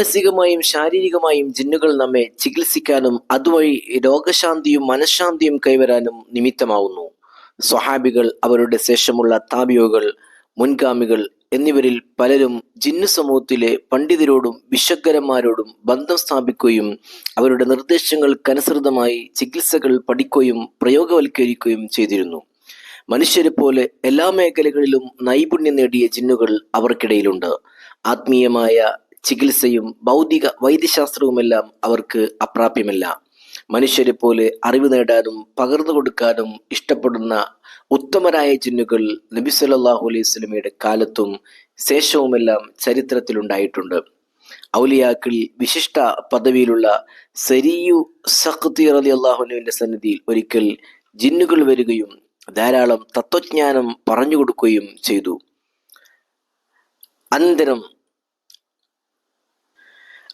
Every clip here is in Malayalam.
മാനസികമായും ശാരീരികമായും ജിന്നുകൾ നമ്മെ ചികിത്സിക്കാനും അതുവഴി രോഗശാന്തിയും മനഃശാന്തിയും കൈവരാനും നിമിത്തമാവുന്നു. സ്വഹാബികൾ അവരുടെ ശേഷമുള്ള താബിയോകൾ മുൻഗാമികൾ എന്നിവരിൽ പലരും ജിന്നു സമൂഹത്തിലെ പണ്ഡിതരോടും വിശ്വകരന്മാരോടും ബന്ധം സ്ഥാപിക്കുകയും അവരുടെ നിർദ്ദേശങ്ങൾക്കനുസൃതമായി ചികിത്സകൾ പഠിക്കുകയും പ്രയോഗവൽക്കരിക്കുകയും ചെയ്തിരുന്നു. മനുഷ്യരെ പോലെ എല്ലാ മേഖലകളിലും നൈപുണ്യം നേടിയ ജിന്നുകൾ അവർക്കിടയിലുണ്ട്. ആത്മീയമായ ചികിത്സയും ഭൗതിക വൈദ്യശാസ്ത്രവുമെല്ലാം അവർക്ക് അപ്രാപ്യമല്ല. മനുഷ്യരെ പോലെ അറിവ് നേടാനും പകർന്നു കൊടുക്കാനും ഇഷ്ടപ്പെടുന്ന ഉത്തമരായ ജിന്നുകൾ നബി സല്ലാഹു അലൈഹി സ്വലമിയുടെ കാലത്തും ശേഷവുമെല്ലാം ചരിത്രത്തിലുണ്ടായിട്ടുണ്ട്. ഔലിയാക്കിൽ വിശിഷ്ട പദവിയിലുള്ള സരിയു സഖ്തി റലി അള്ളാഹുനുവിന്റെ സന്നിധിയിൽ ഒരിക്കൽ ജിന്നുകൾ വരികയും ധാരാളം തത്വജ്ഞാനം പറഞ്ഞു കൊടുക്കുകയും ചെയ്തു. അനന്തരം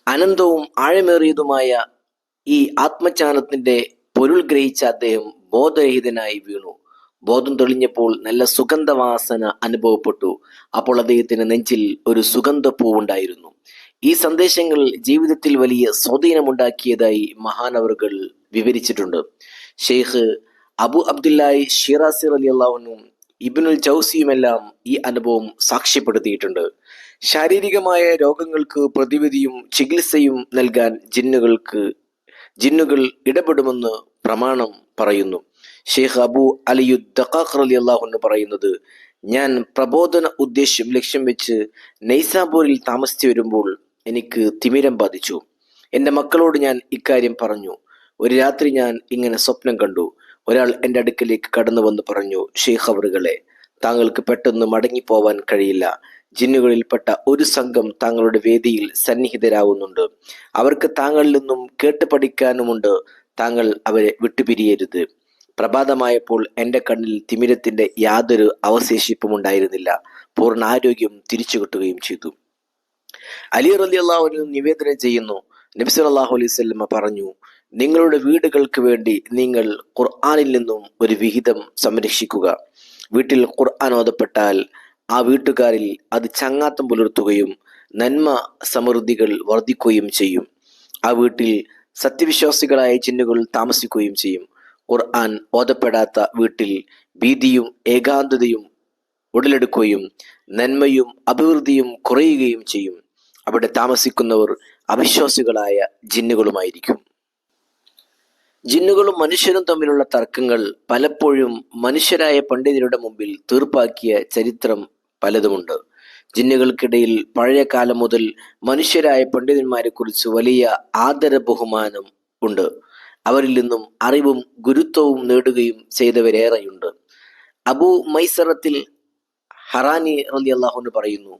അനന്തവും ആഴമേറിയതുമായ ഈ ആത്മജ്ഞാനത്തിന്റെ പൊരുൾ ഗ്രഹിച്ച അദ്ദേഹം ബോധരഹിതനായി വീണു. ബോധം തെളിഞ്ഞപ്പോൾ നല്ല സുഗന്ധവാസന അനുഭവപ്പെട്ടു. അപ്പോൾ അദ്ദേഹത്തിന് നെഞ്ചിൽ ഒരു സുഗന്ധപ്പൂവുണ്ടായിരുന്നു. ഈ സന്ദേശങ്ങൾ ജീവിതത്തിൽ വലിയ സ്വാധീനമുണ്ടാക്കിയതായി മഹാനവറുകൾ വിവരിച്ചിട്ടുണ്ട്. ഷെയ്ഖ് അബു അബ്ദുല്ലായി ഷിറാസിർ അലി അള്ളാഹുനും ഇബിനുൽ ജൗസിയുമെല്ലാം ഈ അനുഭവം സാക്ഷ്യപ്പെടുത്തിയിട്ടുണ്ട്. ശാരീരികമായ രോഗങ്ങൾക്ക് പ്രതിവിധിയും ചികിത്സയും നൽകാൻ ജിന്നുകൾക്ക് ജിന്നുകൾ ഇടപെടുമെന്ന് പ്രമാണം പറയുന്നു. ഷെയ്ഖ് അബു അലിയു ദഖാഖർ അലി അള്ളാഹുന്ന് പറയുന്നത് ഞാൻ പ്രബോധന ഉദ്ദേശ്യം ലക്ഷ്യം വെച്ച് നൈസാബൂരിൽ താമസിച്ചു വരുമ്പോൾ എനിക്ക് തിമിരം ബാധിച്ചു. എന്റെ മക്കളോട് ഞാൻ ഇക്കാര്യം പറഞ്ഞു. ഒരു രാത്രി ഞാൻ ഇങ്ങനെ സ്വപ്നം കണ്ടു. ഒരാൾ എന്റെ അടുക്കലേക്ക് കടന്നു വന്ന് പറഞ്ഞു ഷെയ്ഖ് അവറുകളെ താങ്കൾക്ക് പെട്ടെന്ന് മടങ്ങിപ്പോവാൻ കഴിയില്ല. ജിന്നുകളിൽപ്പെട്ട ഒരു സംഘം താങ്കളുടെ വേദിയിൽ സന്നിഹിതരാകുന്നുണ്ട് അവർക്ക് താങ്കളിൽ നിന്നും കേട്ട് പഠിക്കാനുമുണ്ട്. താങ്കൾ അവരെ വിട്ടുപിരിയരുത്. പ്രഭാതമായപ്പോൾ എന്റെ കണ്ണിൽ തിമിരത്തിന്റെ യാതൊരു അവശേഷിപ്പും ഉണ്ടായിരുന്നില്ല. പൂർണ ആരോഗ്യം തിരിച്ചു കിട്ടുകയും ചെയ്തു. അലി റലി അള്ളാഹുവിന് നിവേദനം ചെയ്യുന്നു. നബിസ് അള്ളാഹു അലൈഹി വസല്ലമ പറഞ്ഞു നിങ്ങളുടെ വീടുകൾക്ക് വേണ്ടി നിങ്ങൾ ഖുർആാനിൽ നിന്നും ഒരു വിഹിതം സംരക്ഷിക്കുക. വീട്ടിൽ ഖുർആൻ ഓതപ്പെട്ടാൽ ആ വീട്ടുകാരിൽ അത് ചങ്ങാത്തം പുലർത്തുകയും നന്മ സമൃദ്ധികൾ വർദ്ധിക്കുകയും ചെയ്യും. ആ വീട്ടിൽ സത്യവിശ്വാസികളായ ചിഹ്നുകൾ താമസിക്കുകയും ചെയ്യും. ഖുർആൻ ഓതപ്പെടാത്ത വീട്ടിൽ ഭീതിയും ഏകാന്തതയും ഉടലെടുക്കുകയും നന്മയും അഭിവൃദ്ധിയും കുറയുകയും ചെയ്യും. അവിടെ താമസിക്കുന്നവർ അവിശ്വാസികളായ ജിന്നുകളുമായിരിക്കും. ജിന്നുകളും മനുഷ്യരും തമ്മിലുള്ള തർക്കങ്ങൾ പലപ്പോഴും മനുഷ്യരായ പണ്ഡിതരുടെ മുമ്പിൽ തീർപ്പാക്കിയ ചരിത്രം പലതുമുണ്ട്. ജിന്നുകൾക്കിടയിൽ പഴയ കാലം മുതൽ മനുഷ്യരായ പണ്ഡിതന്മാരെ കുറിച്ച് വലിയ ആദര ബഹുമാനം ഉണ്ട്. അവരിൽ നിന്നും അറിവും ഗുരുത്വവും നേടുകയും ചെയ്തവരേറെയുണ്ട്. അബു മൈസറത്തിൽ ഹറാനി റലി അള്ളാഹുന്ന് പറയുന്നു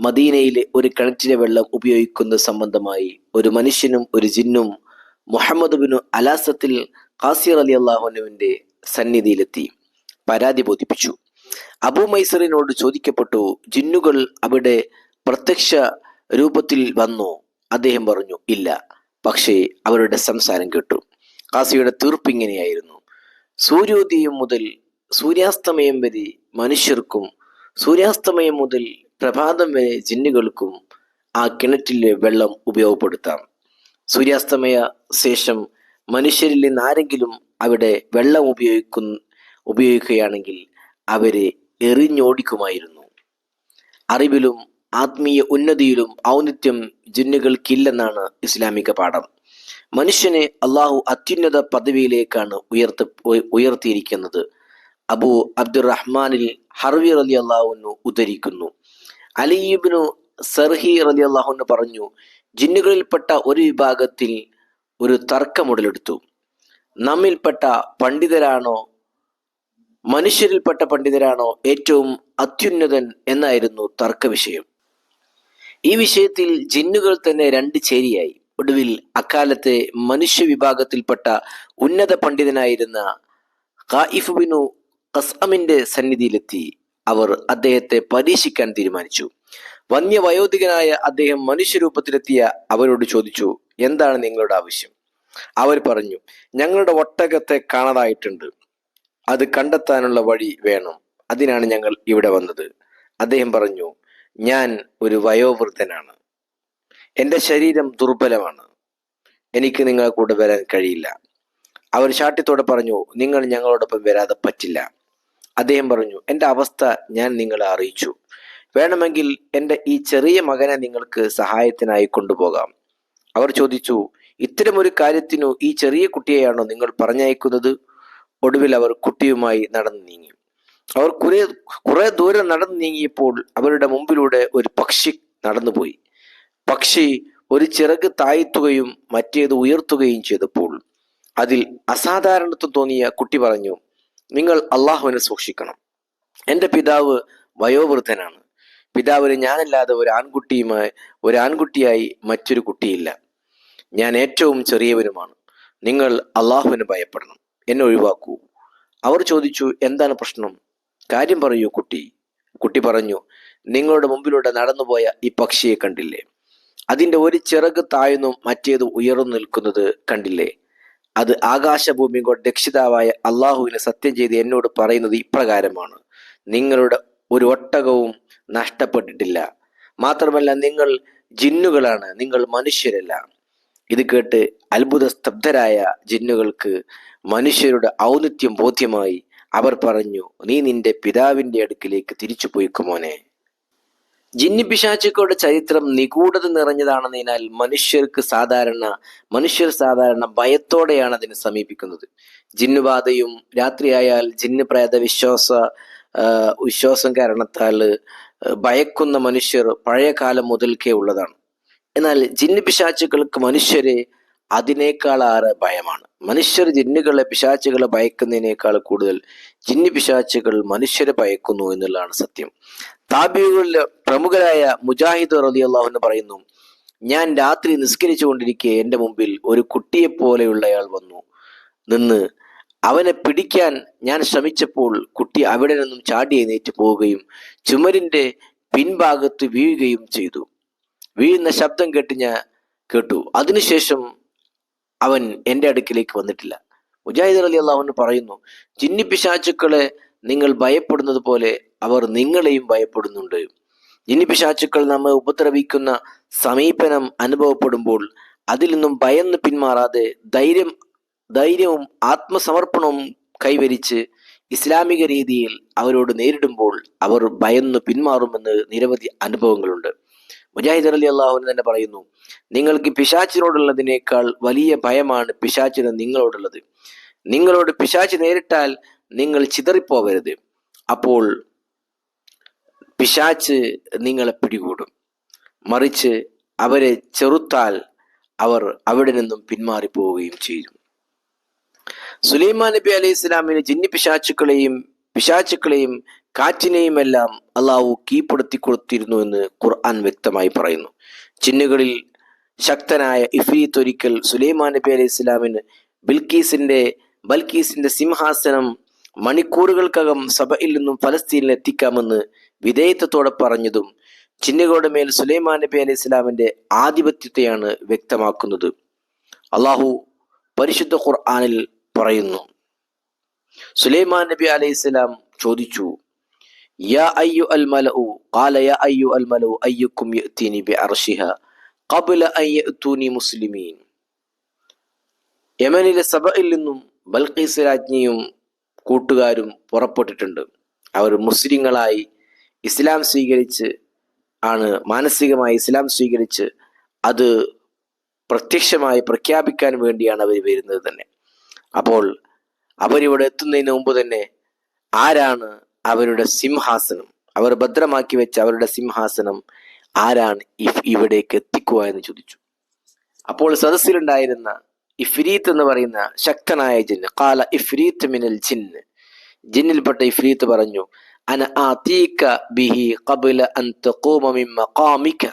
മദീനയിലെ ഒരു കിണറ്റിലെ വെള്ളം ഉപയോഗിക്കുന്ന സംബന്ധമായി ഒരു മനുഷ്യനും ഒരു ജിന്നും മുഹമ്മദ് ബിനു അലാസത്തിൽ ഖാസിർ അലി അള്ളാഹുനുവിന്റെ സന്നിധിയിലെത്തി പരാതി ബോധിപ്പിച്ചു. അബു മൈസറിനോട് ചോദിക്കപ്പെട്ടു ജിന്നുകൾ അവിടെ പ്രത്യക്ഷ രൂപത്തിൽ വന്നു? അദ്ദേഹം പറഞ്ഞു ഇല്ല. പക്ഷേ അവരുടെ സംസാരം കേട്ടു. കാസിയുടെ തീർപ്പ് ഇങ്ങനെയായിരുന്നു. സൂര്യോദയം മുതൽ സൂര്യാസ്തമയം വരെ മനുഷ്യർക്കും സൂര്യാസ്തമയം മുതൽ പ്രഭാതം വരെ ജിന്നുകൾക്കും ആ കിണറ്റിലെ വെള്ളം ഉപയോഗപ്പെടുത്താം. സൂര്യാസ്തമയ ശേഷം മനുഷ്യരിൽ നിന്ന് ആരെങ്കിലും അവിടെ വെള്ളം ഉപയോഗിക്കുന്ന ഉപയോഗിക്കുകയാണെങ്കിൽ അവരെ എറിഞ്ഞോടിക്കുമായിരുന്നു. അറിവിലും ആത്മീയ ഉന്നതിയിലും ഔന്നിത്യം ജിന്നുകൾക്കില്ലെന്നാണ് ഇസ്ലാമിക പാഠം. മനുഷ്യനെ അള്ളാഹു അത്യുന്നത പദവിയിലേക്കാണ് ഉയർത്ത ഉയർത്തിയിരിക്കുന്നത്. അബു അബ്ദുറഹ്മാനിൽ ഹർവി റലി അള്ളാഹുന്നു ഉദ്ധരിക്കുന്നു. അലിയുബിനു സർഹി റലി അള്ളാഹുന്ന് പറഞ്ഞു ജിന്നുകളിൽപ്പെട്ട ഒരു വിഭാഗത്തിൽ ഒരു തർക്കമുടലെടുത്തു. നമ്മിൽപ്പെട്ട പണ്ഡിതരാണോ മനുഷ്യരിൽപ്പെട്ട പണ്ഡിതരാണോ ഏറ്റവും അത്യുന്നതൻ എന്നായിരുന്നു തർക്കവിഷയം. ഈ വിഷയത്തിൽ ജിന്നുകൾ തന്നെ രണ്ട് ചേരിയായി. ഒടുവിൽ അക്കാലത്തെ മനുഷ്യ വിഭാഗത്തിൽപ്പെട്ട ഉന്നത പണ്ഡിതനായിരുന്ന ഖായിഫ് ബിനു ഖസ്അമിന്റെ സന്നിധിയിലെത്തി. അവർ അദ്ദേഹത്തെ പരീക്ഷിക്കാൻ തീരുമാനിച്ചു. വന്യവയോധികനായ അദ്ദേഹം മനുഷ്യരൂപത്തിലെത്തിയ അവരോട് ചോദിച്ചു എന്താണ് നിങ്ങളുടെ ആവശ്യം? അവർ പറഞ്ഞു ഞങ്ങളുടെ ഒട്ടകത്തെ കാണാതായിട്ടുണ്ട്. അത് കണ്ടെത്താനുള്ള വഴി വേണം. അതിനാണ് ഞങ്ങൾ ഇവിടെ വന്നത്. അദ്ദേഹം പറഞ്ഞു ഞാൻ ഒരു വയോവൃദ്ധനാണ്. എന്റെ ശരീരം ദുർബലമാണ്. എനിക്ക് നിങ്ങളെ കൂടെ വരാൻ കഴിയില്ല. അവർ ശാഠ്യത്തോടെ പറഞ്ഞു നിങ്ങൾ ഞങ്ങളോടൊപ്പം വരാതെ പറ്റില്ല. അദ്ദേഹം പറഞ്ഞു എന്റെ അവസ്ഥ ഞാൻ നിങ്ങളെ അറിയിച്ചു. വേണമെങ്കിൽ എന്റെ ഈ ചെറിയ മകനെ നിങ്ങൾക്ക് സഹായത്തിനായി കൊണ്ടുപോകാം. അവർ ചോദിച്ചു ഇത്തരമൊരു കാര്യത്തിനു ഈ ചെറിയ കുട്ടിയെയാണോ നിങ്ങൾ പറഞ്ഞയക്കുന്നത്? ഒടുവിൽ അവർ കുട്ടിയുമായി നടന്നു നീങ്ങി. അവർ കുറെ കുറെ ദൂരം നടന്നു നീങ്ങിയപ്പോൾ അവരുടെ മുമ്പിലൂടെ ഒരു പക്ഷി നടന്നുപോയി. പക്ഷി ഒരു ചിറക് താഴ്ത്തുകയും മറ്റേത് ഉയർത്തുകയും ചെയ്തപ്പോൾ അതിൽ അസാധാരണത്വം തോന്നിയ കുട്ടി പറഞ്ഞു നിങ്ങൾ അള്ളാഹുവിനെ സൂക്ഷിക്കണം. എന്റെ പിതാവ് വയോവൃദ്ധനാണ്. പിതാവിന് ഞാനല്ലാതെ ഒരു ആൺകുട്ടിയുമായി ഒരു ആൺകുട്ടിയായി മറ്റൊരു കുട്ടിയില്ല. ഞാൻ ഏറ്റവും ചെറിയവനുമാണ്. നിങ്ങൾ അള്ളാഹുവിന് ഭയപ്പെടണം. എന്നെ ഒഴിവാക്കൂ. അവർ ചോദിച്ചു എന്താണ് പ്രശ്നം? കാര്യം പറയൂ കുട്ടി. കുട്ടി പറഞ്ഞു നിങ്ങളുടെ മുമ്പിലൂടെ നടന്നുപോയ ഈ പക്ഷിയെ കണ്ടില്ലേ? അതിന്റെ ഒരു ചിറക് താഴ്ന്നും മറ്റേത് ഉയർന്നു നിൽക്കുന്നത് കണ്ടില്ലേ? അത് ആകാശഭൂമിയുടെ രക്ഷിതാവായ അള്ളാഹുവിനെ സത്യം ചെയ്ത് എന്നോട് പറയുന്നത് ഇപ്രകാരമാണ്. നിങ്ങളുടെ ഒരു ഒട്ടകവും നഷ്ടപ്പെട്ടിട്ടില്ല. മാത്രമല്ല നിങ്ങൾ ജിന്നുകളാണ്. നിങ്ങൾ മനുഷ്യരല്ല. ഇത് കേട്ട് അത്ഭുത സ്തബ്ധരായ ജിന്നുകൾക്ക് മനുഷ്യരുടെ ഔന്നിത്യം ബോധ്യമായി അവർ പറഞ്ഞു നീ നിന്റെ പിതാവിന്റെ അടുക്കിലേക്ക് തിരിച്ചു പോയിക്കുമോനെ ജിന്നി പിശാചുക്കളുടെ ചരിത്രം നിഗൂഢത നിറഞ്ഞതാണെന്നതിനാൽ മനുഷ്യർക്ക് സാധാരണ മനുഷ്യർ സാധാരണ ഭയത്തോടെയാണ് അതിനെ സമീപിക്കുന്നത്. ജിന്നുബാധയും രാത്രിയായാൽ ജിന്ന് പ്രേത വിശ്വാസ വിശ്വാസം കാരണത്താൽ ഭയക്കുന്ന മനുഷ്യർ പഴയ കാലം മുതൽക്കേ ഉള്ളതാണ്. എന്നാൽ ജിന്നു പിശാച്ചുകൾക്ക് മനുഷ്യരെ അതിനേക്കാളേറെ ഭയമാണ്. മനുഷ്യർ ജിന്നുകളെ പിശാച്ചുകളെ ഭയക്കുന്നതിനേക്കാൾ കൂടുതൽ ജിന്നു പിശാച്ചുകൾ മനുഷ്യരെ ഭയക്കുന്നു എന്നുള്ളതാണ് സത്യം. താബികളിലെ പ്രമുഖരായ മുജാഹിദ് റലി അള്ളാഹുന്ന് പറയുന്നു ഞാൻ രാത്രി നിസ്കരിച്ചു നിസ്കരിച്ചുകൊണ്ടിരിക്കെ എന്റെ മുമ്പിൽ ഒരു കുട്ടിയെ പോലെയുള്ളയാൾ വന്നു നിന്ന് അവനെ പിടിക്കാൻ ഞാൻ ശ്രമിച്ചപ്പോൾ കുട്ടി അവിടെ നിന്നും ചാടി എഴുന്നേറ്റ് പോവുകയും ചുമരിന്റെ പിൻഭാഗത്ത് വീഴുകയും ചെയ്തു. വീഴുന്ന ശബ്ദം കേട്ട് ഞാൻ കേട്ടു. അതിനുശേഷം അവൻ എന്റെ അടുക്കിലേക്ക് വന്നിട്ടില്ല. മുജാഹിദ് അലി അള്ളാഹു പറയുന്നു ജിന്നി പിശാചുക്കളെ നിങ്ങൾ ഭയപ്പെടുന്നത് പോലെ അവർ നിങ്ങളെയും ഭയപ്പെടുന്നുണ്ട്. ജിന്നി പിശാചുക്കൾ നമ്മെ ഉപദ്രവിക്കുന്ന സമീപനം അനുഭവപ്പെടുമ്പോൾ അതിൽ നിന്നും ഭയന്ന് പിന്മാറാതെ ധൈര്യം ധൈര്യവും ആത്മസമർപ്പണവും കൈവരിച്ച് ഇസ്ലാമിക രീതിയിൽ അവരോട് നേരിടുമ്പോൾ അവർ ഭയന്ന് പിന്മാറുമെന്ന് നിരവധി അനുഭവങ്ങളുണ്ട്. മുജാഹിദ് അലി അള്ളാഹുവിന് തന്നെ പറയുന്നു നിങ്ങൾക്ക് പിശാച്ചിനോടുള്ളതിനേക്കാൾ വലിയ ഭയമാണ് പിശാച്ചിന് നിങ്ങളോടുള്ളത്. നിങ്ങളോട് പിശാച്ച് നേരിട്ടാൽ നിങ്ങൾ ചിതറിപ്പോവരുത്. അപ്പോൾ പിശാച്ച് നിങ്ങളെ പിടികൂടും. മറിച്ച് അവരെ ചെറുത്താൽ അവർ അവിടെ നിന്നും പിന്മാറിപ്പോവുകയും ചെയ്യും. സുലൈമാൻ നബി അലൈഹി ഇസ്ലാമിന് ജിന്നി പിശാച്ചുക്കളെയും പിശാച്ചുക്കളെയും കാറ്റിനെയും എല്ലാം അള്ളാഹു കീഴ്പ്പെടുത്തി കൊടുത്തിരുന്നു എന്ന് ഖുർആൻ വ്യക്തമായി പറയുന്നു. ചിന്നുകളിൽ ശക്തനായ ഇഫീത്ത് ഒരിക്കൽ സുലൈമാൻ നബി അലൈഹി ഇസ്ലാമിന് ബിൽക്കീസിന്റെ ബൽക്കീസിന്റെ സിംഹാസനം മണിക്കൂറുകൾക്കകം സഭയിൽ നിന്നും ഫലസ്തീനിൽ എത്തിക്കാമെന്ന് വിധേയത്വത്തോടെ പറഞ്ഞതും ചിന്നുകളുടെ മേൽ സുലൈമാൻ നബി അലൈഹി ഇസ്ലാമിന്റെ ആധിപത്യത്തെയാണ് വ്യക്തമാക്കുന്നത്. അള്ളാഹു പരിശുദ്ധ ഖുർആനിൽ പറയുന്നു. സുലൈമാൻ നബി അലൈഹി സ്വലാം ചോദിച്ചു യാ അയ്യു അൽ ഖാല യാ അയ്യു അൽ മലഉ അയ്യുക്കും ബി അർശിഹ ഖബ്ല അൻ യഅ്തൂനി മുസ്ലിമീൻ. യമനിലെ സബയിൽ നിന്നും ബൽഖീസ് രാജ്ഞിയും കൂട്ടുകാരും പുറപ്പെട്ടിട്ടുണ്ട്. അവർ മുസ്ലിങ്ങളായി ഇസ്ലാം സ്വീകരിച്ച് ആണ് മാനസികമായി ഇസ്ലാം സ്വീകരിച്ച് അത് പ്രത്യക്ഷമായി പ്രഖ്യാപിക്കാൻ വേണ്ടിയാണ് അവർ വരുന്നത് തന്നെ. അപ്പോൾ അവരിവിടെ എത്തുന്നതിന് മുമ്പ് തന്നെ ആരാണ് അവരുടെ സിംഹാസനം? അവർ ഭദ്രമാക്കി വെച്ച അവരുടെ സിംഹാസനം ആരാണ് ഇഫ് ഇവിടേക്ക് എത്തിക്കുക എന്ന് ചോദിച്ചു. അപ്പോൾ സദസ്സിലുണ്ടായിരുന്ന ഇഫ്രീത്ത് എന്ന് പറയുന്ന ശക്തനായ ജിന്ന് കാല ഇഫ്രീത്ത് മിനൽ ജിന്ന്. ജിന്നിൽപ്പെട്ട ഇഫ്രീത്ത് പറഞ്ഞു അന ആതീക ബിഹി കബില അൻ തഖൂമ മിൻ മഖാമിക.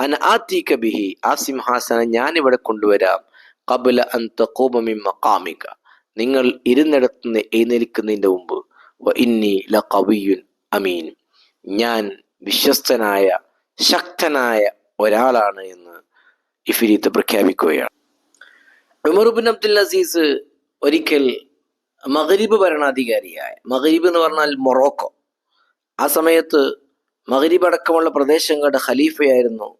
അന ആതീക ബിഹി ആ സിംഹാസനം ഞാൻ ഇവിടെ കൊണ്ടുവരാം. തഖൂമ മിൻ മഖാമിക. നിങ്ങൾ ഇരുന്നിടത്തുനിന്ന് എഴുന്നേൽക്കുന്നതിന്റെ മുമ്പ് വ ഇന്നി ലഖവിയുൻ അമീൻ. ഞാൻ വിശ്വസ്തനായ ശക്തനായ ഒരാളാണ് എന്ന് ഇഫിരീത്ത് പ്രഖ്യാപിക്കുകയാണ്. ഉമറുബിൻ അബ്ദുൽ അസീസ് ഒരിക്കൽ മഹരീബ് ഭരണാധികാരിയായ മഹരീബ് എന്ന് പറഞ്ഞാൽ മൊറോക്കോ. ആ സമയത്ത് മഹരീബ് അടക്കമുള്ള പ്രദേശങ്ങളുടെ ഖലീഫയായിരുന്നു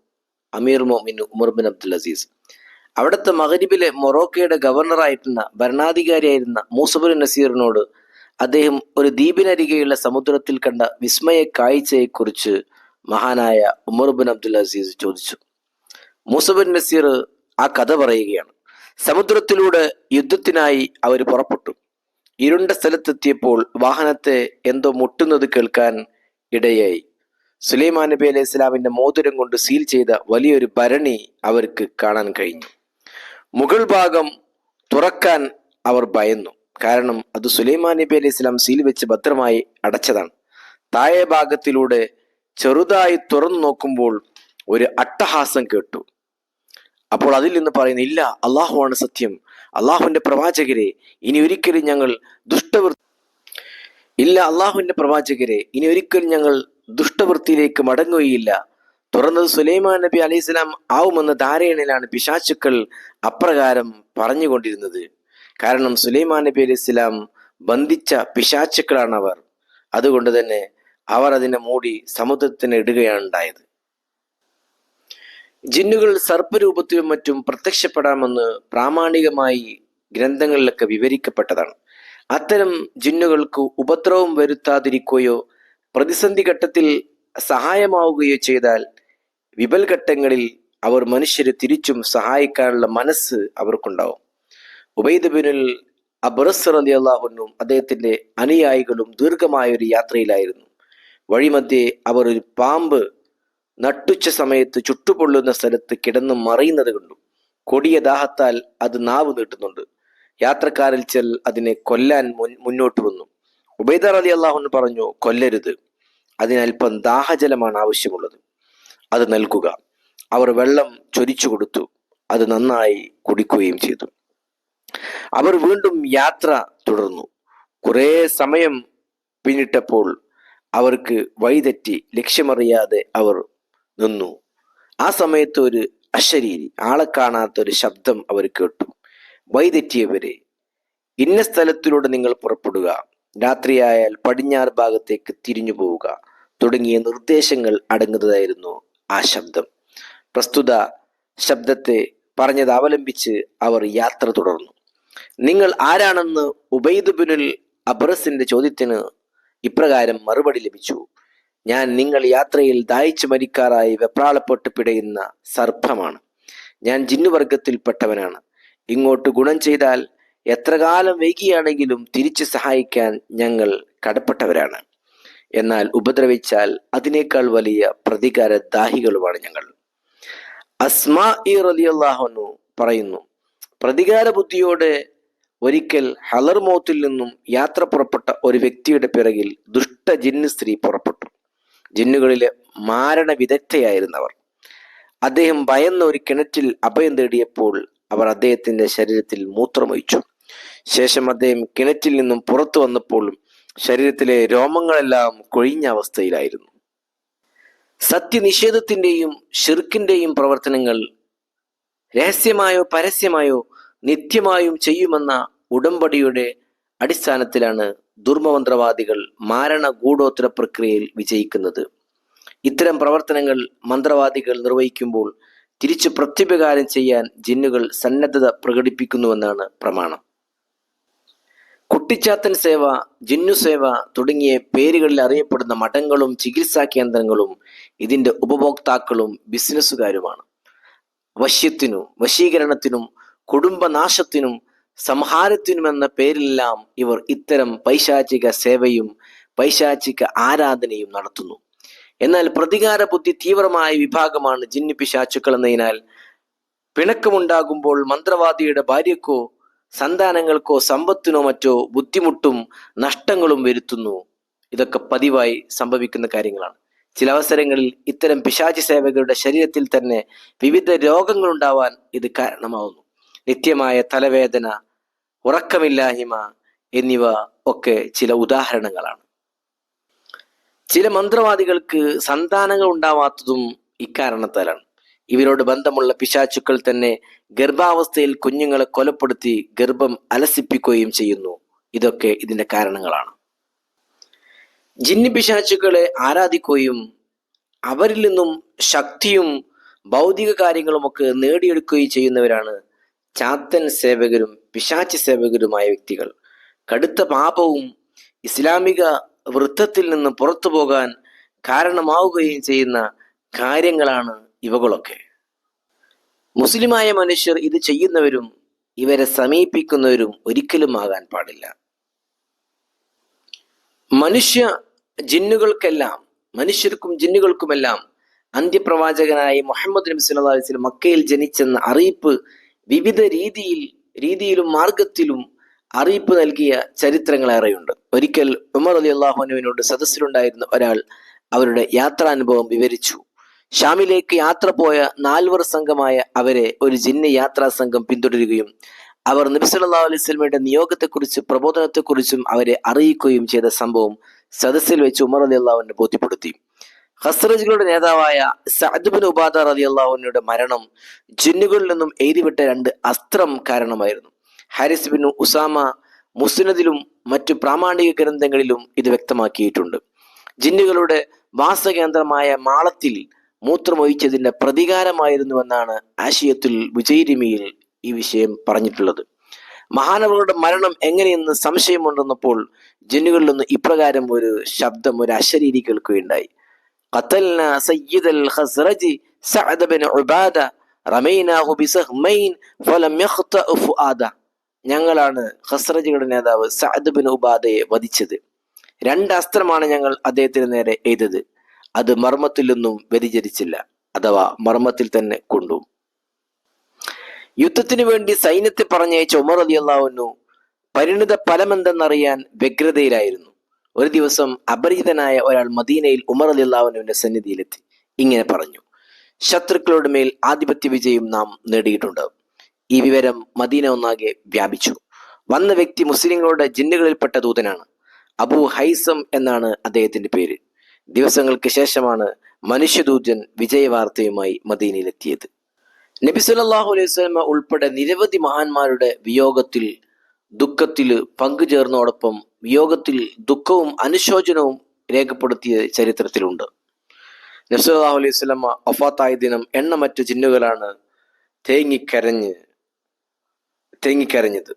Amir Momin Umar bin Abdul Aziz. അവിടുത്തെ മഹരിബിലെ മൊറോക്കയുടെ ഗവർണറായിരുന്ന ഭരണാധികാരിയായിരുന്ന മൂസബുൽ നസീറിനോട് അദ്ദേഹം ഒരു ദ്വീപിനരികെയുള്ള സമുദ്രത്തിൽ കണ്ട വിസ്മയ കാഴ്ചയെക്കുറിച്ച് മഹാനായ ഉമർ ബിൻ അബ്ദുൽ അസീസ് ചോദിച്ചു. മൂസബിൻ നസീർ ആ കഥ പറയുകയാണ്. സമുദ്രത്തിലൂടെ യുദ്ധത്തിനായി അവർ പുറപ്പെട്ടു. ഇരുണ്ട സ്ഥലത്തെത്തിയപ്പോൾ വാഹനത്തെ എന്തോ മുട്ടുന്നത് കേൾക്കാൻ ഇടയായി. സുലൈമാൻ നബി അലൈഹി ഇസ്ലാമിന്റെ മോതിരം കൊണ്ട് സീൽ ചെയ്ത വലിയൊരു ഭരണി അവർക്ക് കാണാൻ കഴിഞ്ഞു. മുകൾ ഭാഗം തുറക്കാൻ അവർ ഭയന്നു. കാരണം അത് സുലൈമാൻ നബി അലൈഹി ഇസ്ലാം സീൽ വെച്ച് ഭദ്രമായി അടച്ചതാണ്. താഴെ ഭാഗത്തിലൂടെ ചെറുതായി തുറന്നു നോക്കുമ്പോൾ ഒരു അട്ടഹാസം കേട്ടു. അപ്പോൾ അതിൽ നിന്ന് പറയുന്നു ഇല്ല അള്ളാഹുവാണ് സത്യം. അള്ളാഹുവിന്റെ പ്രവാചകരെ ഇനി ഒരിക്കലും ഞങ്ങൾ ദുഷ്ടവൃത്തി ഇല്ല അള്ളാഹുവിന്റെ പ്രവാചകരെ ഇനി ഒരിക്കലും ഞങ്ങൾ ദുഷ്ടവൃത്തിയിലേക്ക് മടങ്ങുകയില്ല. തുറന്നത് സുലൈമാൻ നബി അലൈഹി സ്വലാം ആവുമെന്ന ധാരണയിലാണ് പിശാചുക്കൾ അപ്രകാരം പറഞ്ഞുകൊണ്ടിരുന്നത്. കാരണം സുലൈമാൻ നബി അലൈഹി സ്വലാം ബന്ധിച്ച പിശാചുക്കളാണ് അവർ. അതുകൊണ്ട് തന്നെ അവർ അതിനെ മൂടി സമുദ്രത്തിന് ഇടുകയാണ് ഉണ്ടായത്. ജിന്നുകൾ സർപ്പരൂപത്തിലും മറ്റും പ്രത്യക്ഷപ്പെടാമെന്ന് പ്രാമാണികമായി ഗ്രന്ഥങ്ങളിലൊക്കെ വിവരിക്കപ്പെട്ടതാണ്. അത്തരം ജിന്നുകൾക്ക് ഉപദ്രവം വരുത്താതിരിക്കുകയോ പ്രതിസന്ധി ഘട്ടത്തിൽ സഹായമാവുകയോ ചെയ്താൽ വിപൽ ഘട്ടങ്ങളിൽ അവർ മനുഷ്യരെ തിരിച്ചും സഹായിക്കാനുള്ള മനസ്സ് അവർക്കുണ്ടാവും. ഉബൈദബിനുൽ അബ്രസ് അലി അള്ളാഹുനും അദ്ദേഹത്തിന്റെ അനുയായികളും ദീർഘമായ ഒരു യാത്രയിലായിരുന്നു. വഴിമധ്യേ അവർ ഒരു പാമ്പ് നട്ടുച്ച സമയത്ത് ചുട്ടുപൊള്ളുന്ന സ്ഥലത്ത് കിടന്ന് മറയുന്നത് കണ്ടു. കൊടിയ ദാഹത്താൽ അത് നാവ് നീട്ടുന്നുണ്ട്. യാത്രക്കാരിൽ ചെൽ അതിനെ കൊല്ലാൻ മുന്നോട്ട് വന്നു. ഉബൈദർ അലി അള്ളാഹുന്ന് പറഞ്ഞു കൊല്ലരുത്. അതിനൽപ്പം ദാഹജലമാണ് ആവശ്യമുള്ളത്. അത് നൽകുക. അവർ വെള്ളം ചൊരിച്ചു കൊടുത്തു. അത് നന്നായി കുടിക്കുകയും ചെയ്തു. അവർ വീണ്ടും യാത്ര തുടർന്നു. കുറേ സമയം പിന്നിട്ടപ്പോൾ അവർക്ക് വഴിതെറ്റി ലക്ഷ്യമറിയാതെ അവർ നിന്നു. ആ സമയത്ത് ഒരു അശരീരി ആളെ കാണാത്ത ഒരു ശബ്ദം അവർ കേട്ടു. വഴിതെറ്റിയവരെ ഇന്ന സ്ഥലത്തിലൂടെ നിങ്ങൾ പുറപ്പെടുക. രാത്രിയായാൽ പടിഞ്ഞാറ് ഭാഗത്തേക്ക് തിരിഞ്ഞു പോവുക തുടങ്ങിയ നിർദ്ദേശങ്ങൾ അടങ്ങുന്നതായിരുന്നു ആ ശബ്ദം. പ്രസ്തുത ശബ്ദത്തെ പറഞ്ഞത് അവലംബിച്ച് അവർ യാത്ര തുടർന്നു. നിങ്ങൾ ആരാണെന്ന് ഉബൈദുബിനുൽ അബ്രസിന്റെ ചോദ്യത്തിന് ഇപ്രകാരം മറുപടി ലഭിച്ചു. ഞാൻ നിങ്ങൾ യാത്രയിൽ ദാഹിച്ചു മരിക്കാറായി വെപ്രാളപ്പെട്ട് പിടയുന്ന സർപ്പമാണ്. ഞാൻ ജിന്നുവർഗത്തിൽപ്പെട്ടവനാണ് ഇങ്ങോട്ട് ഗുണം ചെയ്താൽ എത്ര കാലം വൈകിയാണെങ്കിലും തിരിച്ചു സഹായിക്കാൻ ഞങ്ങൾ കടപ്പെട്ടവരാണ്. എന്നാൽ ഉപദ്രവിച്ചാൽ അതിനേക്കാൾ വലിയ പ്രതികാര ദാഹികളുമാണ് ഞങ്ങൾ. അസ്മാ ഇ റലിയല്ലാഹുനു പറയുന്നു പ്രതികാര ബുദ്ധിയോടെ ഒരിക്കൽ ഹലർമോത്തിൽ നിന്നും യാത്ര പുറപ്പെട്ട ഒരു വ്യക്തിയുടെ പിറകിൽ ദുഷ്ട ജിന്ന് സ്ത്രീ പുറപ്പെട്ടു. ജിന്നുകളിലെ മാരണ വിദഗ്ധയായിരുന്നവർ. അദ്ദേഹം ഭയന്ന ഒരു കിണറ്റിൽ അഭയം തേടിയപ്പോൾ അവർ അദ്ദേഹത്തിന്റെ ശരീരത്തിൽ മൂത്രമൊഴിച്ചു. ശേഷം അദ്ദേഹം കിണറ്റിൽ നിന്നും പുറത്തു വന്നപ്പോൾ ശരീരത്തിലെ രോമങ്ങളെല്ലാം കൊഴിഞ്ഞ അവസ്ഥയിലായിരുന്നു. സത്യനിഷേധത്തിന്റെയും ഷിർക്കിന്റെയും പ്രവർത്തനങ്ങൾ രഹസ്യമായോ പരസ്യമായോ നിത്യമായും ചെയ്യുമെന്ന ഉടമ്പടിയുടെ അടിസ്ഥാനത്തിലാണ് ദുർമന്ത്രവാദികൾ മാരണ ഗൂഢോത്തര പ്രക്രിയയിൽ വിജയിക്കുന്നത്. ഇത്തരം പ്രവർത്തനങ്ങൾ മന്ത്രവാദികൾ നിർവഹിക്കുമ്പോൾ തിരിച്ചു പ്രത്യുപകാരം ചെയ്യാൻ ജിന്നുകൾ സന്നദ്ധത പ്രകടിപ്പിക്കുന്നുവെന്നാണ് പ്രമാണം. കുട്ടിച്ചാത്തൻ സേവ ജിന്നു സേവ തുടങ്ങിയ പേരുകളിൽ അറിയപ്പെടുന്ന മഠങ്ങളും ചികിത്സാ കേന്ദ്രങ്ങളും ഇതിന്റെ ഉപഭോക്താക്കളും ബിസിനസ്സുകാരുമാണ്. വശ്യത്തിനും വശീകരണത്തിനും കുടുംബനാശത്തിനും സംഹാരത്തിനും എന്ന പേരിലെല്ലാം ഇവർ ഇത്തരം പൈശാചിക സേവയും പൈശാചിക ആരാധനയും നടത്തുന്നു. എന്നാൽ പ്രതികാര ബുദ്ധി തീവ്രമായ വിഭാഗമാണ് ജിന്നു പിശാച്ചുക്കൾ എന്നതിനാൽ പിണക്കമുണ്ടാകുമ്പോൾ മന്ത്രവാദിയുടെ ഭാര്യക്കോ സന്താനങ്ങൾക്കോ സമ്പത്തിനോ മറ്റോ ബുദ്ധിമുട്ടും നഷ്ടങ്ങളും വരുത്തുന്നു. ഇതൊക്കെ പതിവായി സംഭവിക്കുന്ന കാര്യങ്ങളാണ്. ചില അവസരങ്ങളിൽ ഇത്തരം പിശാചി സേവകരുടെ ശരീരത്തിൽ തന്നെ വിവിധ രോഗങ്ങൾ ഉണ്ടാവാൻ ഇത് കാരണമാവുന്നു. നിത്യമായ തലവേദന ഉറക്കമില്ലായ്മ എന്നിവ ഒക്കെ ചില ഉദാഹരണങ്ങളാണ്. ചില മന്ത്രവാദികൾക്ക് സന്താനങ്ങൾ ഉണ്ടാവാത്തതും ഇക്കാരണത്താലാണ്. ഇവരോട് ബന്ധമുള്ള പിശാചുക്കൾ തന്നെ ഗർഭാവസ്ഥയിൽ കുഞ്ഞുങ്ങളെ കൊലപ്പെടുത്തി ഗർഭം അലസിപ്പിക്കുകയും ചെയ്യുന്നു. ഇതൊക്കെ ഇതിന്റെ കാരണങ്ങളാണ്. ജിന്നി പിശാചുക്കളെ ആരാധിക്കുകയും അവരിൽ നിന്നും ശക്തിയും ഭൗതിക കാര്യങ്ങളുമൊക്കെ നേടിയെടുക്കുകയും ചെയ്യുന്നവരാണ് ചാത്തൻ സേവകരും പിശാച്ച് സേവകരുമായ വ്യക്തികൾ. കടുത്ത പാപവും ഇസ്ലാമിക വൃത്തത്തിൽ നിന്ന് പുറത്തു പോകാൻ കാരണമാവുകയും ചെയ്യുന്ന കാര്യങ്ങളാണ് ഇവകളൊക്കെ. മുസ്ലിമായ മനുഷ്യർ ഇത് ചെയ്യുന്നവരും ഇവരെ സമീപിക്കുന്നവരും ഒരിക്കലും ആകാൻ പാടില്ല. മനുഷ്യ ജിന്നുകൾക്കെല്ലാം മനുഷ്യർക്കും ജിന്നുകൾക്കുമെല്ലാം അന്ത്യപ്രവാചകനായ മുഹമ്മദ് നബി സല്ലല്ലാഹു അലൈഹി മക്കയിൽ ജനിച്ചെന്ന അറിയിപ്പ് വിവിധ രീതിയിൽ രീതിയിലും മാർഗത്തിലും അറിയിപ്പ് നൽകിയ ചരിത്രങ്ങളേറെയുണ്ട്. ഒരിക്കൽ ഉമർ അലി അള്ളാഹുനുവിനോട് സദസ്സിലുണ്ടായിരുന്ന ഒരാൾ അവരുടെ യാത്രാനുഭവം വിവരിച്ചു. ഷാമിലേക്ക് യാത്ര പോയ നാൽവർ സംഘമായ അവരെ ഒരു ജിന്ന യാത്രാ സംഘം പിന്തുടരുകയും അവർ നബി സല്ലല്ലാഹു അലൈഹി വസല്ലമയുടെ നിയോഗത്തെക്കുറിച്ച് പ്രബോധനത്തെക്കുറിച്ചും അവരെ അറിയിക്കുകയും ചെയ്ത സംഭവം സദസ്സിൽ വെച്ച് ഉമർ അലി അള്ളാഹുവിനെ ബോധ്യപ്പെടുത്തി. ഹസ്രജുകളുടെ നേതാവായ സഅദ്ബിൻ ഉബാദ റലി അള്ളാഹുവിനുടെ മരണം ജിന്നുകളിൽ നിന്നും എഴുതിവിട്ട രണ്ട് അസ്ത്രം കാരണമായിരുന്നു. ഹാരിസ് ബിൻ ഉസാമ മുസ്നദിലും മറ്റു പ്രാമാണിക ഗ്രന്ഥങ്ങളിലും ഇത് വ്യക്തമാക്കിയിട്ടുണ്ട്. ജിന്നുകളുടെ വാസകേന്ദ്രമായ മാളത്തിൽ മൂത്രമൊഴിച്ചതിന്റെ പ്രതികാരമായിരുന്നുവെന്നാണ് ആശയത്തുൽ മുജൈരിമിയിൽ ഈ വിഷയം പറഞ്ഞിട്ടുള്ളത് മഹാനവരുടെ മരണം എങ്ങനെയെന്ന് സംശയമുണ്ടെന്നപ്പോൾ ജിന്നുകളിൽ നിന്ന് ഇപ്രകാരം ഒരു ശബ്ദം ഒരു അശരീരി കേൾക്കുകയുണ്ടായി قتلنا سيد الخزرج سعد بن عبادة رميناه بسهمين فلم يخطأ فؤاده ഞങ്ങളാണ് ഖസ്രജിയുടെ നേതാവ് സഅദ് ബിൻ ഉബാദയെ വധിച്ചത് രണ്ട് അസ്ത്രമാണ് ഞങ്ങൾ അദ്ദേഹത്തിന് നേരെ എയ്തത് അത് മർമ്മത്തിലൊന്നും വ്യതിചരിച്ചില്ല അഥവാ മർമ്മത്തിൽ തന്നെ കൊണ്ടു. യുദ്ധത്തിനു വേണ്ടി സൈന്യത്തെ പറഞ്ഞയച്ച ഉമർ അലി അള്ളാഹുനു പരിണിത ഫലമെന്തെന്നറിയാൻ വ്യഗ്രതയിലായിരുന്നു. ഒരു ദിവസം അപരിചിതനായ ഒരാൾ മദീനയിൽ ഉമർ അലി അള്ളാഹുനുവിന്റെ സന്നിധിയിലെത്തി. ഇങ്ങനെ പറഞ്ഞു ശത്രുക്കളുടെ മേൽ ആധിപത്യ വിജയം നാം നേടിയിട്ടുണ്ട്. ഈ വിവരം മദീന ഒന്നാകെ വ്യാപിച്ചു. വന്ന വ്യക്തി മുസ്ലിങ്ങളുടെ ജിന്നുകളിൽപ്പെട്ട ദൂതനാണ്. അബു ഹൈസം എന്നാണ് അദ്ദേഹത്തിന്റെ പേര്. ദിവസങ്ങൾക്ക് ശേഷമാണ് മനുഷ്യദൂതൻ വിജയവാർത്തയുമായി മദീനയിലെത്തിയത്. നബി സല്ലല്ലാഹു അലൈഹി സ്വലമ ഉൾപ്പെടെ നിരവധി മഹാന്മാരുടെ വിയോഗത്തിൽ ദുഃഖത്തിൽ പങ്കുചേർന്നോടൊപ്പം വിയോഗത്തിൽ ദുഃഖവും അനുശോചനവും രേഖപ്പെടുത്തിയ ചരിത്രത്തിലുണ്ട്. നബി സല്ലല്ലാഹു അലൈഹി വസല്ലമ ഒഫാത്തായ ദിനം എണ്ണമറ്റ ജിന്നുകളാണ് തേങ്ങിക്കരഞ്ഞ് തേങ്ങിക്കരഞ്ഞത്.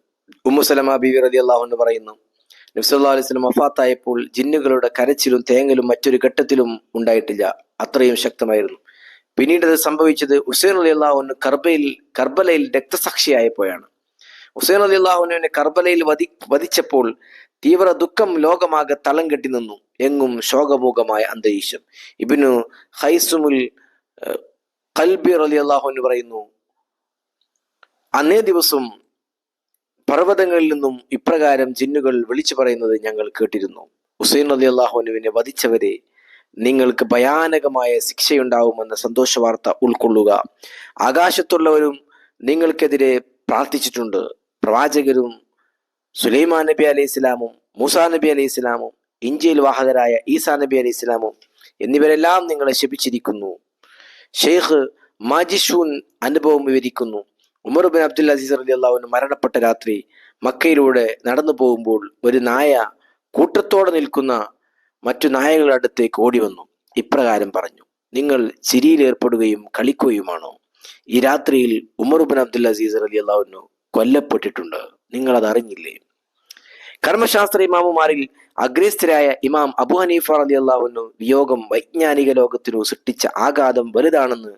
ഉമ്മുസലമ സലമ റതി റളിയല്ലാഹു എന്ന് പറയുന്നു നബി സല്ലല്ലാഹു അലൈഹി വസല്ലം വഫാത്തായപ്പോൾ ജിന്നുകളുടെ കരച്ചിലും തേങ്ങലും മറ്റൊരു ഘട്ടത്തിലും ഉണ്ടായിട്ടില്ല. അത്രയും ശക്തമായിരുന്നു. പിന്നീട് അത് സംഭവിച്ചത് ഹുസൈൻ അലി അള്ളാഹുന് കർബയിൽ കർബലയിൽ രക്തസാക്ഷിയായപ്പോഴാണ്. ഹുസൈൻ അലി അള്ളാഹുനുവിനെ കർബലയിൽ വധി വധിച്ചപ്പോൾ തീവ്ര ദുഃഖം ലോകമാകെ തളം കെട്ടി നിന്നു. എങ്ങും ശോകമൂകമായ അന്തരീക്ഷം. ഇബിനു ഹൈസുമുൽ കൽബിർ കൽബി അലി അള്ളാഹു പറയുന്നു അന്നേ ദിവസം പർവതങ്ങളിൽ നിന്നും ഇപ്രകാരം ജിന്നുകൾ വിളിച്ചു പറയുന്നത് ഞങ്ങൾ കേട്ടിരുന്നു. ഹുസൈൻ അലി അള്ളാഹുനുവിനെ വധിച്ചവരെ നിങ്ങൾക്ക് ഭയാനകമായ ശിക്ഷയുണ്ടാവുമെന്ന സന്തോഷ വാർത്ത ഉൾക്കൊള്ളുക. ആകാശത്തുള്ളവരും നിങ്ങൾക്കെതിരെ പ്രാർത്ഥിച്ചിട്ടുണ്ട്. പ്രവാചകരും സുലൈമാൻ നബി അലൈഹി ഇസ്ലാമും മൂസാ നബി അലൈഹി ഇസ്ലാമും ഇഞ്ചിയിൽ വാഹകരായ ഈസാ നബി അലൈഹി ഇസ്ലാമും എന്നിവരെല്ലാം നിങ്ങളെ ശപിച്ചിരിക്കുന്നു. ഷെയ്ഖ് മാജിഷൂൻ അനുഭവം വിവരിക്കുന്നു. ഉമർ ബിൻ അബ്ദുൽ അസീസ് അലി അള്ളാഹുവിന് മരണപ്പെട്ട രാത്രി മക്കയിലൂടെ നടന്നു പോകുമ്പോൾ ഒരു നായ കൂട്ടത്തോടെ നിൽക്കുന്ന മറ്റു നായകളുടെ അടുത്തേക്ക് ഓടി വന്നു. ഇപ്രകാരം പറഞ്ഞു നിങ്ങൾ ചിരിയിൽ ഏർപ്പെടുകയും കളിക്കുകയുമാണോ? ഈ രാത്രിയിൽ ഉമർ ബിൻ അബ്ദുൽ അസീസ് അലി അള്ളാഹുവിനു കൊല്ലപ്പെട്ടിട്ടുണ്ട്. നിങ്ങൾ അത് അറിഞ്ഞില്ലേ? കർമ്മശാസ്ത്ര ഇമാമുമാരിൽ അഗ്രസ്ഥരായ ഇമാം അബു ഹനീഫ അലി അള്ളാഹുനു വിയോഗം വൈജ്ഞാനിക ലോകത്തിനു സൃഷ്ടിച്ച ആഘാതം വലുതാണെന്ന്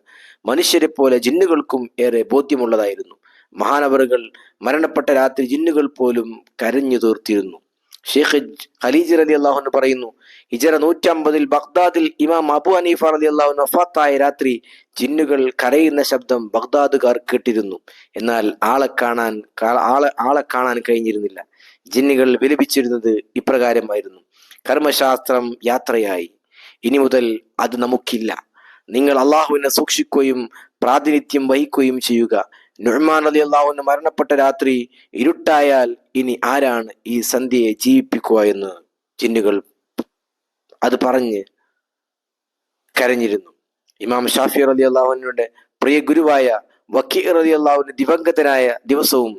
മനുഷ്യരെ പോലെ ജിന്നുകൾക്കും ഏറെ ബോധ്യമുള്ളതായിരുന്നു. മഹാനവറുകൾ മരണപ്പെട്ട രാത്രി ജിന്നുകൾ പോലും കരഞ്ഞു തീർത്തിരുന്നു. ഷെയ്ഖ് ഖലീജ് അലി അള്ളാഹു പറയുന്നു ഹിജറ നൂറ്റമ്പതിൽ ബഗ്ദാദിൽ ഇമാം അബു ഹനീഫ അലി അള്ളാഹുന് വഫാത്തായ രാത്രി ജിന്നുകൾ കരയുന്ന ശബ്ദം ബഗ്ദാദുകാർ കേട്ടിരുന്നു. എന്നാൽ ആളെ കാണാൻ ആളെ ആളെ കാണാൻ കഴിഞ്ഞിരുന്നില്ല. ജിന്നുകൾ വിലപിച്ചിരുന്നത് ഇപ്രകാരമായിരുന്നു. കർമ്മശാസ്ത്രം യാത്രയായി. ഇനി മുതൽ അത് നമുക്കില്ല. നിങ്ങൾ അള്ളാഹുവിനെ സൂക്ഷിക്കുകയും പ്രാതിനിധ്യം വഹിക്കുകയും ചെയ്യുക. നുഹ്മാൻ അലി അള്ളാഹുവിന് മരണപ്പെട്ട രാത്രി ഇരുട്ടായാൽ ഇനി ആരാണ് ഈ സന്ധ്യയെ ജീവിപ്പിക്കുക എന്ന് ജിന്നുകൾ അത് പറഞ്ഞ് കരഞ്ഞിരുന്നു. ഇമാം ഷാഫി അലി അള്ളാഹുവിനുടെ പ്രിയ ഗുരുവായ വക്കീർ അലി അള്ളാഹുവിന് ദിവംഗതനായ ദിവസവും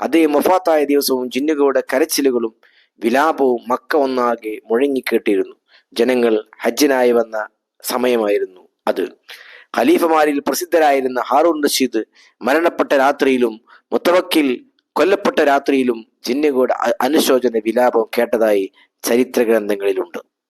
അതേ മൊഫാത്തായ ദിവസവും ജിന്നുകളുടെ കരച്ചിലുകളും വിലാപവും മക്ക ഒന്നാകെ മുഴങ്ങിക്കേട്ടിരുന്നു ജനങ്ങൾ ഹജ്ജിനായി വന്ന സമയമായിരുന്നു. അത്. ഖലീഫമാരിൽ പ്രസിദ്ധരായിരുന്ന ഹാറൂൺ റഷീദ് മരണപ്പെട്ട രാത്രിയിലും മുത്തവക്കിൽ കൊല്ലപ്പെട്ട രാത്രിയിലും ജിന്നുകളുടെ അനുശോചന വിലാപം കേട്ടതായി ചരിത്ര ഗ്രന്ഥങ്ങളിലുണ്ട്